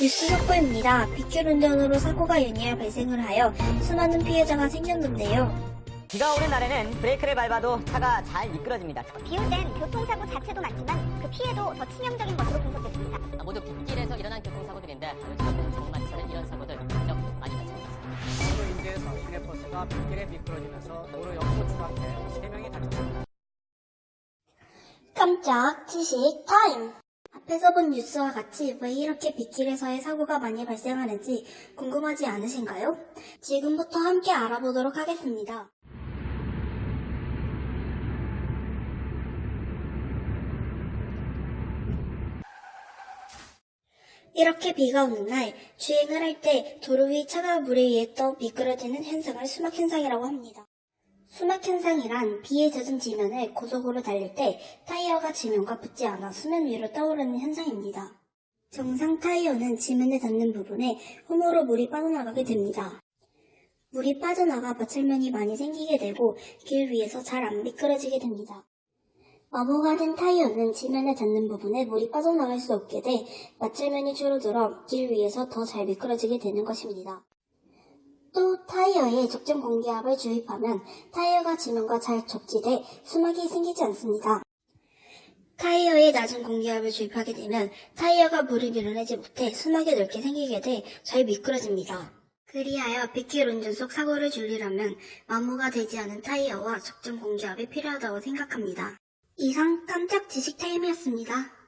뉴스 속보입니다. 빗길 운전으로 사고가 연이어 발생을 하여 수많은 피해자가 생겼는데요. 비가 오는 날에는 브레이크를 밟아도 차가 잘 미끄러집니다. 비올 땐 교통사고 자체도 많지만 그 피해도 더 치명적인 것으로 분석됐습니다. 아, 모두 빗길에서 일어난 교통사고들인데 요즘 장마철은 이런 사고들 좀 많이 발생합니다. 도로 인제에서 시내버스가 빗길에 미끄러지면서 도로 옆으로 추락해 3명이 다쳤습니다. 깜짝 지식 타임! 앞에서 본 뉴스와 같이 왜 이렇게 빗길에서의 사고가 많이 발생하는지 궁금하지 않으신가요? 지금부터 함께 알아보도록 하겠습니다. 이렇게 비가 오는 날 주행을 할 때 도로 위 차가운 물에 의해 떠 미끄러지는 현상을 수막 현상이라고 합니다. 수막 현상이란 비에 젖은 지면을 고속으로 달릴 때 타이어가 지면과 붙지 않아 수면 위로 떠오르는 현상입니다. 정상 타이어는 지면에 닿는 부분에 홈으로 물이 빠져나가게 됩니다. 물이 빠져나가 마찰면이 많이 생기게 되고 길 위에서 잘 안 미끄러지게 됩니다. 마모가 된 타이어는 지면에 닿는 부분에 물이 빠져나갈 수 없게 돼 마찰면이 줄어들어 길 위에서 더 잘 미끄러지게 되는 것입니다. 또 타이어에 적정 공기압을 주입하면 타이어가 지면과 잘 접지돼 수막이 생기지 않습니다. 타이어에 낮은 공기압을 주입하게 되면 타이어가 물을 밀어내지 못해 수막이 넓게 생기게 돼 잘 미끄러집니다. 그리하여 빗길 운전 속 사고를 줄이려면 마모가 되지 않은 타이어와 적정 공기압이 필요하다고 생각합니다. 이상 깜짝 지식 타임이었습니다.